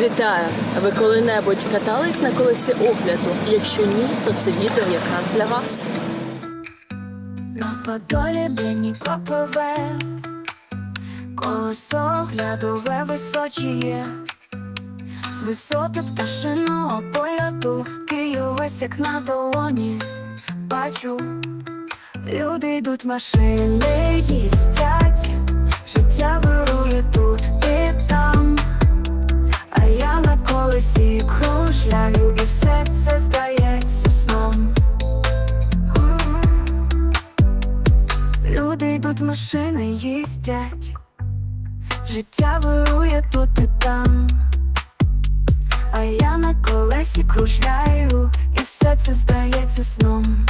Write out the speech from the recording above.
Вітаю! Ви коли-небудь катались на колесі огляду? Якщо ні, то це відео якраз для вас. На подолі день пропливе, колесо глядове височіє, з висоти пташиного польоту, Київ весь як на долоні, бачу, люди йдуть, машини їздять, кружляю, і все це здається сном. Люди йдуть, машини їздять, життя вирує тут і там, а я на колесі кружляю, і все це здається сном.